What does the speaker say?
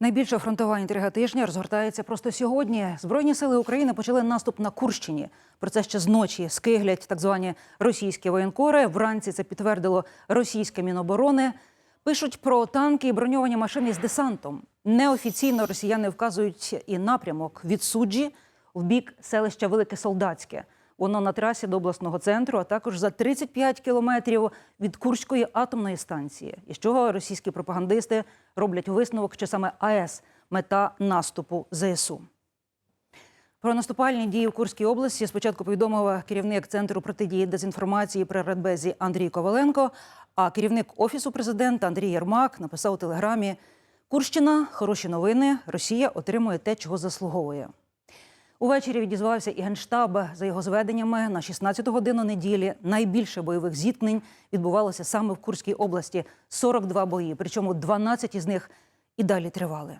Найбільша фронтова інтрига тижня розгортається просто сьогодні. Збройні сили України почали наступ на Курщині. Про це ще з ночі скиглять так звані російські воєнкори. Вранці це підтвердило російське міноборони. Пишуть про танки і броньовані машини з десантом. Неофіційно росіяни вказують і напрямок від суджі в бік селища Велике Солдатське. Воно на трасі до обласного центру, а також за 35 кілометрів від Курської атомної станції. І з чого російські пропагандисти роблять висновок, що саме АЕС мета наступу ЗСУ. Про наступальні дії в Курській області спочатку повідомив керівник центру протидії дезінформації при Радбезі Андрій Коваленко. А керівник офісу президента Андрій Єрмак написав у телеграмі: Курщина, хороші новини. Росія отримує те, чого заслуговує. Увечері відізвався і генштаб. За його зведеннями на 16 годину неділі найбільше бойових зіткнень відбувалося саме в Курській області 42 бої. Причому 12 із них і далі тривали.